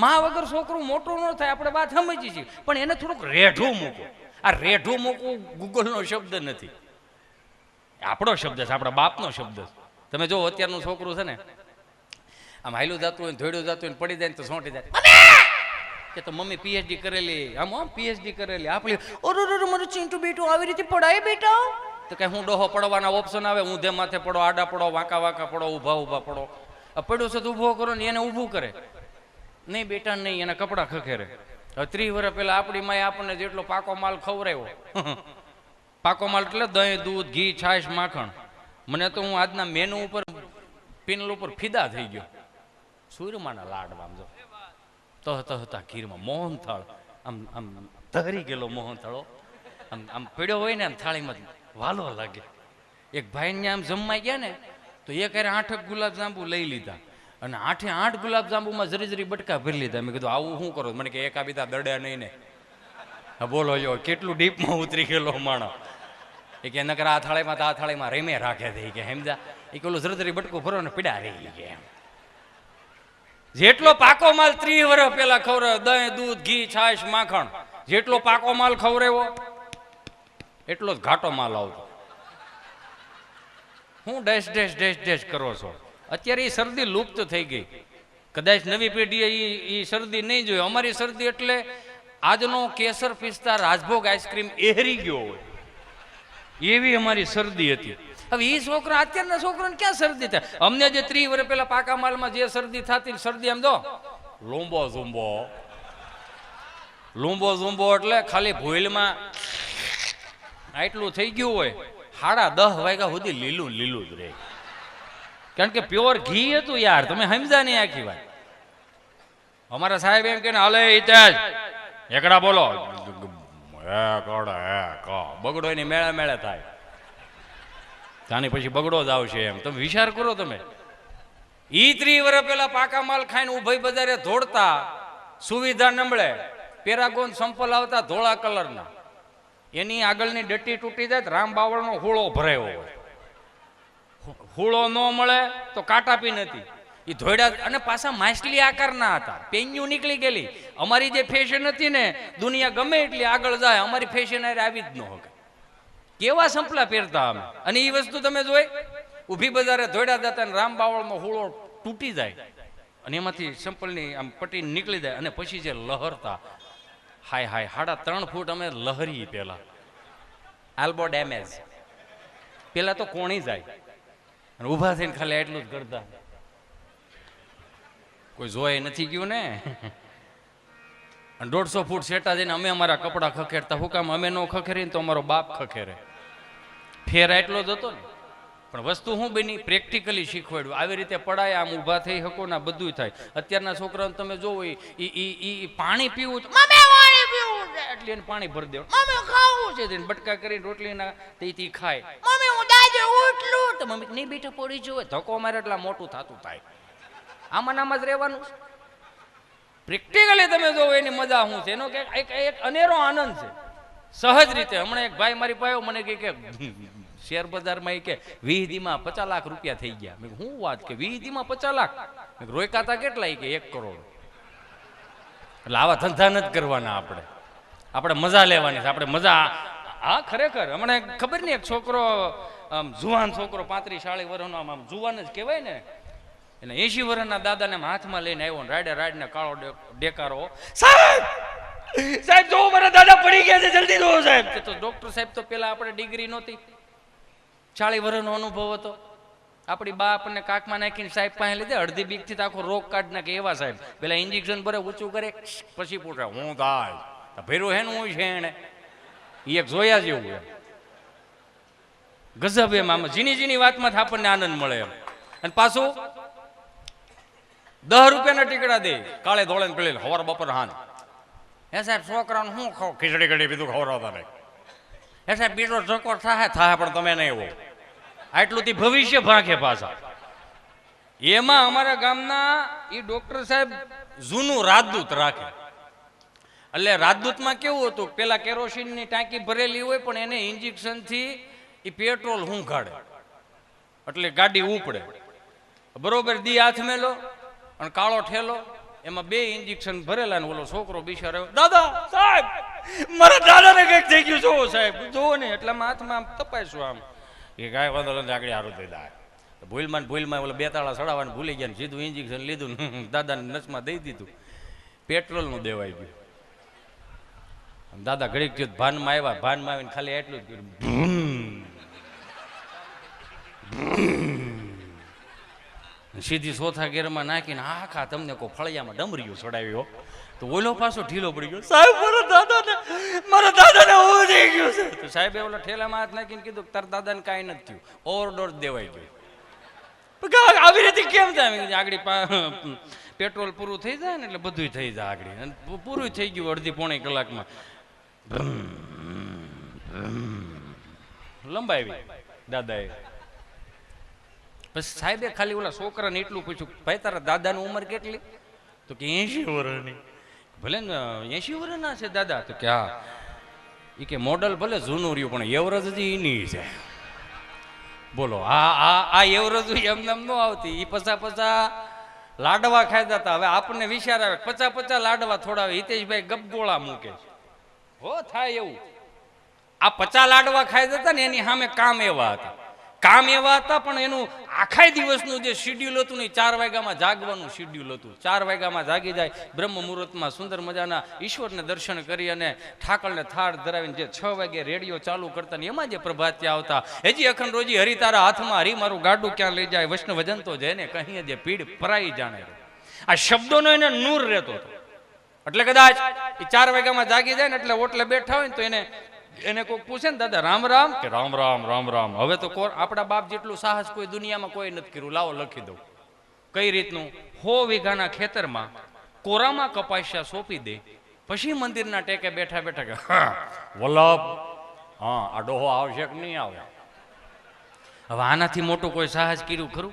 માં વગર છોકરું મોટું ન થાય, આપણે વાત સમજી છીએ. પણ એને થોડુંક રેઢું મૂકો આ રેઢું મૂકવું ગૂગલનો શબ્દ નથી. આપણો શબ્દ છે, આપણા બાપનો શબ્દ છે. તમે જો, અત્યારનું છોકરું છે ને, આમ હાઈલું જતું હોય ધોડ્યું જતું હોય પડી જાય ને તો સોંટી જાય. કે તો મમ્મી પીએચડી કરેલી. આમ આમ પીએચડી કરેલી. આપણી ઓરો મારું ચીંટું બેટું આવી રીતે પડાય બેટા? તો કે હું ડોહો પડવાના ઓપ્શન આવે ઊંધે માથે પડો, આડા પડો, વાંકા વાંકા પડો, ઊભા ઊભા પડો. પડ્યો છે તો ઊભો કરો ને, એને ઊભું કરે. નહીં બેટા નહીં, એના કપડાં ખખેરે. ત્રીસ વર્ષ પહેલા આપણી માએ આપણને જેટલો પાકો માલ ખવરાયો પાકો માલ એટલે દહીં, દૂધ, ઘી, છાશ, માખણ. મને તો હું આજના મેનુ ઉપર પિનલ ઉપર ફિદા થઈ ગયો. સૂર્યમાના લાડવા આમ જો. તહ તહ તા ખીરમાં મોહનથાળ. આમ આમ તહરી ગયેલો મોહનથાળો આમ આમ પીડ્યો હોય ને, આમ થાળીમાં વાલો લાગે એક ભાઈને આમ જમવા ગયા ને, તો એક ક્યારે આઠક ગુલાબ જાંબુ લઈ લીધા. અને આઠે આઠ ગુલાબજાંબુમાં જરી જરી બટકા ભરી લીધા. મેં કીધું, આવું શું કરો? મને કે, એકા બીજા દડે નહીં ને. બોલો, જો, કેટલું ડીપમાં ઉતરી ગયેલો માણો એ કે, નકર આ થાળીમાં તો આ થાળીમાં રેમે રાખે થઈ કે હેમજા એ કે, ઓલું જરી જરી બટકું ભરો ને પીડા રહી કે એમ. જેટલો પાકો માલ ત્રીસ વર્ષ પેલા ખવડાવ્યો, દહીં, દૂધ, ઘી, છાશ, માખણ, જેટલો પાકો માલ ખવડાવ્યો, એટલો જ ઘાટો માલ આવતો. હું ડેશ ડેશ ડેશ ડેશ કરો છો. અત્યારે એ શરદી લુપ્ત થઈ ગઈ. કદાચ નવી પેઢીએ એ શરદી નહીં જોઈ. અમારી શરદી એટલે આજનો કેસર પિસ્તા રાજભોગ આઈસ્ક્રીમ એહરી ગયો હોય. એવી અમારી શરદી હતી. હવે એ છોકરા, અત્યારના છોકરાને ક્યાં શરદી થાય? અમને જે ત્રીસ વર્ષ પહેલા પાકા માલમાં જે શરદી થતી શરદી એમ દો લોંબો ઝુંબો. લૂંબો ઝુંબો એટલે ખાલી ભોયલમાં આટલું થઈ ગયું હોય. સાડા દસ વાગ્યા સુધી લીલું લીલું જ રહે. કારણ કે પ્યોર ઘી હતું યાર, તમે સમજા નહીં આખી વાત. અમારા સાહેબ એમ કે હાલે હિતેજ એકડા બોલો. બગડો એની મેળે મેળે થાય. તાની પછી બગડો જ આવશે એમ. તમે વિચાર કરો તમે. ઈ ત્રી વર્ષ પેલા પાકા માલ ખાઈને ઉભય બજારે ધોડતા સુવિધા નમળે પેરાગોન સંપલ આવતા ધોળા કલરના. એની આગળની ડટ્ટી તૂટી જાય રામ બાવળનો હોળો ભરાયો હોય. હુળો ન મળે તો કાંટા પી નથી. એ ધોયડા અને પાછા માછલી આકારના હતા. પેન્યુ નીકળી ગયેલી. અમારી જે ફેશન હતી ને, દુનિયા ગમે એટલી આગળ જાય, અમારી ફેશન આવી જ ન હોય. કેવા સંપલા પહેરતા અમે? અને એ વસ્તુ તમે જોઈ? ઊભી બજારે ધોયડા જતા રામ બાવળનો હુળો તૂટી જાય. અને એમાંથી સંપલની આમ પટ્ટી નીકળી જાય. અને પછી જે લહરતા. હાય હાય, હાડા ત્રણ ફૂટ અમે લહરી પહેલા. Elbow damage. પેલા તો કોણી જાય. અને ઊભા થઈને ખાલી એટલું જ કરતા. કોઈ જોઈ નથી ગયું ને? અને દોઢસો ફૂટ સેટા જઈને અમે અમારા કપડાં ખખેરતા હું કામ અમે નો ખખેરીને તો અમારો બાપ ખખેરે. ફેર એટલો જ હતો ને. પણ વસ્તુ શું બની પ્રેક્ટિકલી શીખવાડ્યું. આવી રીતે પડાય, આમ ઊભા થઈ શકો ને બધું થાય. અત્યારના છોકરાઓને તમે જોવો એ પાણી પીવું એટલે પાણી ભરી દેવું છે. બટકા કરીને રોટલીના તે ખાય મમ્મી હું દાદે ઉઠલું મમ્મી નહીં બેઠા પડી જોવે. ધક્કો મારે એટલા મોટું થતું થાય. આમાં નામ જ રહેવાનું પ્રેક્ટિકલી તમે જોવો, એની મજા શું છે? એનો એક એક અનેરો આનંદ છે. સહજ રીતે. હમણાં એક ભાઈ મારી પાસે મને કહે કે, શેર બજારમાં એ કે વીસ દીમાં પચાસ લાખ રૂપિયા થઈ ગયા. મેં હું વાત કે વીસ દીમાં પચાસ લાખ? રોયકાતા કેટલા? કે, એક કરોડ. એટલે આવા ધંધા નથી કરવાના આપણે. આપણે મજા લેવાની છે. આપણે મજા હા ખરેખર, હમણાં ખબર નહીં, એક છોકરો આમ જુવાન છોકરો પાંત્રીસ, ચાળીસ વર્ષનો આમ આમ જુવાન જ કહેવાય ને. એને એસી વર્ષના દાદાને હાથમાં લઈને આવ્યો ને રાડે રાડને કાળો ડેકારો, સાહેબ! સાહેબ, જો મારા દાદા પડી ગયા છે, જલ્દી દો સાહેબ. તો ડોક્ટર સાહેબ તો પેલા આપણે ડિગ્રી નહોતી. ચાળી વર્ષનો અનુભવ હતો. આપણી બા આપણને કાકમાં નાખીને સાહેબ પાસે લીધે, અડધી બીકથી આખો રોગ કાઢ નાખે એવા સાહેબ. પેલા ઇન્જેક્શન ભરે, ઊંચું કરે પછી પૂછે, હું તો ભેરું હેનું, હું છે એને? એક જોયા જેવું એમ. ગજબ એમ આમાં ઝીણી ઝીણી વાતમાં આપણને આનંદ મળે એમ. અને પાછું દસ રૂપિયાના ટીકડા દે, કાળે ધોળે પેલી હવાર બપોર હાન. હે સાહેબ, છોકરાને શું ખાવ, ખીચડી કઢી બીજું ખવડાવતા નહીં. હે સાહેબ, બીજો ચકોર થાય થાય પણ તમે નહીં એવો આટલું થી ભવિષ્ય ભાંખે પાછા. એમાં અમારા ગામના એ ડોક્ટર સાહેબ જૂનું રાજદૂત રાખે. એટલે રાજદૂતમાં કેવું હતું, પેલા કેરોસીનની ટાંકી ભરેલી હોય પણ એને ઇન્જેક્શનથી એ પેટ્રોલ હું કાઢે એટલે ગાડી ઉપડે. બરોબર દી હાથ મેલો અને કાળો ઠેલો, એમાં બે ઇન્જેક્શન ભરેલા ને ઓલો છોકરો બિચારો દાદા, સાહેબ, મારા દાદાને કંઈક થઈ ગયું જોવો સાહેબ જોવો ને, એટલે હાથમાં આમ તપાઈશું આમ. એ કાંઈ વાંધો આગળ સારું થઈ જાય. ભૂલમાં ભૂલમાં ઓલા બે તાળા ચડાવવાનું ભૂલી ગયા સીધું ઇન્જેક્શન લીધું દાદાને નસમાં દઈ દીધું. પેટ્રોલનું દેવાઈ ગયું. દાદા ઘડીક થયું ભાનમાં આવ્યા, ભાનમાં આવીને ખાલી એટલું જ કર્યું ભૂમ. સીધી ચોથા ગેરમાં નાખીને આખા તમને કોઈ ફળિયામાં ડમરીયું ચડાવ્યો તો ઓલો પાછો ઢીલો પડી ગયો. સાહેબ, મારા દાદાને મારા દાદાને ઓવર થઈ ગયું છે. તો સાહેબે ઓલા ઠેલામાં હાથ નાખીને કીધું કે, તારા દાદાને કાંઈ નથી થયું. ઓવરડોઝ દેવાઈ ગયો. આવી રીતે કેમ થાય? આગળ પેટ્રોલ પૂરું થઈ જાય ને એટલે બધું થઈ જાય આગળ. પૂરું થઈ ગયું અડધી પોણી કલાકમાં. લંબાવી દાદાએ. પછી સાહેબે ખાલી ઓલા છોકરાને એટલું પૂછ્યું, ભાઈ, તારા દાદાની ઉંમર કેટલી? તો કે, એંશી વર્ષની ભલે ને, એંશી વર્ષના છે દાદા. તો કે, હા. એ કે, મોડલ ભલે જૂનું રહ્યું, પણ એવરેજ જ એની છે. બોલો, આ આ આ એવરેજ એમને એમ ન આવતી. એ પછા પછા લાડવા ખાધા હતા હવે આપણને વિચાર આવે, પચા પચા લાડવા થોડા હિતેશભાઈ ગપગોળા મૂકે હો, થાય એવું. આ પચા લાડવા ખાઈ જતા ને એની સામે કામ એવા હતા. કામ એવા હતા, પણ એનું આખા દિવસનું જે શિડ્યુલ હતું ને ચાર વાગ્યામાં જાગવાનું શિડ્યુલ હતું. ચાર વાગ્યામાં જાગી જાય, બ્રહ્મ મુહૂર્તમાં સુંદર મજાના ઈશ્વરને દર્શન કરી અને ઠાકરને થાળ ધરાવીને જે છ વાગે રેડિયો ચાલુ કરતા ને એમાં જે પ્રભાત્યા આવતા. હજી અખંડ રોજી હરી તારા હાથમાં, હરી મારું ગાડું ક્યાં લઈ જાય? વૈષ્ણવજન તો જેને કહીએ જે પીડ પરાઈ જાણે આ શબ્દોનો એને નૂર રહેતો હતો. એટલે કદાચ એ ચાર વાગ્યામાં જાગી જાય ને એટલે ઓટલે બેઠા હોય ને તો એને એને કોઈ પૂછે ને, દાદા, રામ રામ? કે, રામ રામ રામ રામ. હવે તો કોર, આપણા બાપ જેટલું સાહસ કોઈ દુનિયામાં કોઈ નથી કર્યું. લાવો, લખી દઉં. કઈ રીતનું? હો વીઘાના ખેતરમાં કોરામાં કપાસિયા સોંપી દે, પછી મંદિરના ટેકે બેઠા બેઠા કે, હા, વલ્લભ, હા, આ ડોહો આવશે કે નહીં આવે? હવે આનાથી મોટું કોઈ સાહસ કર્યું ખરું?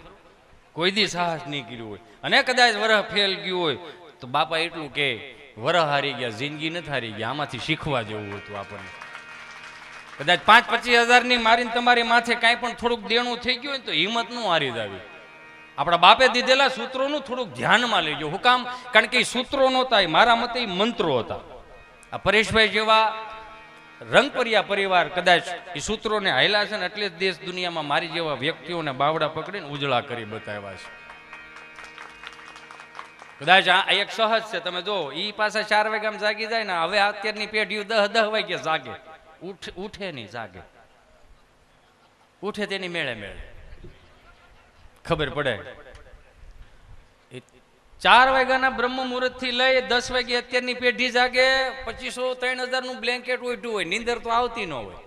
કોઈ દી સાહસ નહીં કર્યું હોય. અને કદાચ વરહ ફેલ ગયું હોય, તો બાપા એટલું કે, વરહ હારી ગયા, જિંદગી નથી હારી ગયા. આમાંથી શીખવા જેવું હતું આપણને. કદાચ પાંચ પચીસ હજારની મારીને તમારી માથે કાંઈ પણ થોડુંક દેણું થઈ ગયું હોય તો હિંમતનું હારી જાવી. આપણા બાપે દીધેલા સૂત્રોનું થોડુંક ધ્યાનમાં લેજો. હું કામ કારણ કે એ સૂત્રો નહોતા એ મારા મતે મંત્રો હતા. આ પરેશભાઈ જેવા રંગપરિયા પરિવાર કદાચ એ સૂત્રોને હાયલા છે ને એટલે જ દેશ દુનિયામાં મારી જેવા વ્યક્તિઓને બાવડા પકડીને ઉજળા કરી બતાવ્યા છે. કદાચ આ એક સહજ છે. તમે જો એ પાછા ચાર વાગ્યામાં જાગી જાય ને, હવે અત્યારની પેઢીઓ દહ દહ વાગ્યા જાગે. ઉઠ, ઉઠે નહીં, જાગે. ઉઠે તેની મેળે મેળે. ખબર પડે? ચાર વાગ્યાના બ્રહ્મ મુહૂર્તથી લઈ દસ વાગે અત્યારની પેઢી જાગે, પચીસો ત્રણ હજારનું બ્લેન્કેટ ઉઠ્યું હોય, નીંદર તો આવતી ન હોય.